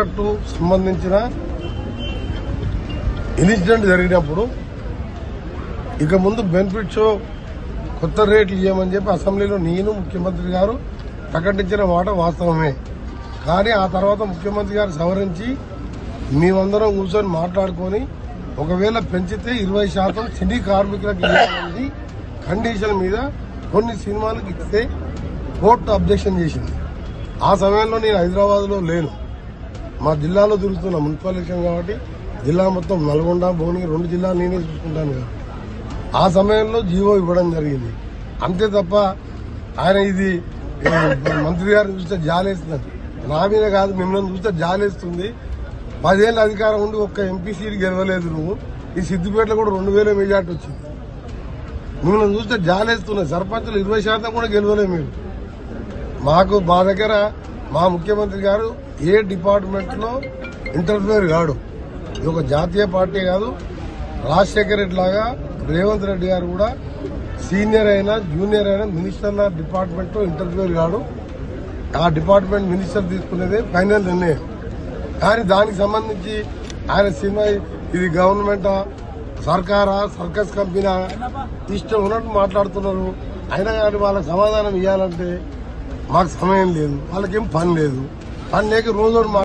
ఏర్పాటు సంబంధించిన ఇన్సిడెంట్ జరిగినప్పుడు ఇక ముందు బెనిఫిట్ షో కొత్త రేట్లు ఇవ్వమని చెప్పి అసెంబ్లీలో నేను ముఖ్యమంత్రి గారు ప్రకటించిన మాట వాస్తవమే. కానీ ఆ తర్వాత ముఖ్యమంత్రి గారు సవరించి మేమందరం కూర్చొని మాట్లాడుకొని ఒకవేళ పెంచితే ఇరవై శాతం సినీ కార్మికులకు ఇవ్వాలనేది కండిషన్ మీద కొన్ని సినిమాలకు ఇస్తే కోర్టు అబ్జెక్షన్ చేసింది. ఆ సమయంలో నేను హైదరాబాద్లో లేను. మా జిల్లాలో దొరుకుతున్న మున్సిపల్ ఎలక్షన్ కాబట్టి జిల్లా మొత్తం నల్గొండ భువనగిరి రెండు జిల్లాలు నేనే చూసుకుంటాను కాబట్టి ఆ సమయంలో జీవో ఇవ్వడం జరిగింది. అంతే తప్ప ఆయన ఇది మంత్రి గారిని చూస్తే జాలేస్తుంది నా మీద కాదు మిమ్మల్ని చూస్తే జాలేస్తుంది. పదేళ్ళ అధికారం ఉండి ఒక్క ఎంపీ సీట్ గెలవలేదు నువ్వు. ఈ సిద్దిపేటలో కూడా రెండు వేల మెజార్టీ వచ్చింది. మిమ్మల్ని చూస్తే జాలేస్తున్నాయి సర్పంచులు ఇరవై శాతం కూడా గెలవలేదు మీరు. మాకు మా దగ్గర మా ముఖ్యమంత్రి గారు ఏ డిపార్ట్మెంట్లో కాడు. ఇది ఒక జాతీయ పార్టీ కాదు. రాజశేఖర్ రెడ్డి లాగా రేవంత్ రెడ్డి గారు కూడా సీనియర్ అయినా జూనియర్ అయినా మినిస్టర్ల డిపార్ట్మెంట్లో కాడు. ఆ డిపార్ట్మెంట్ మినిస్టర్ తీసుకునేదే ఫైనల్ నిర్ణయం. కానీ దానికి సంబంధించి ఆయన సినిమా ఇది గవర్నమెంటా సర్కారా సర్కస్ కంపెనీ ఇష్టం ఉన్నట్టు మాట్లాడుతున్నారు. అయినా కానీ వాళ్ళకి సమాధానం ఇవ్వాలంటే మాకు సమయం లేదు వాళ్ళకేం పని లేదు. పని లేక రోజు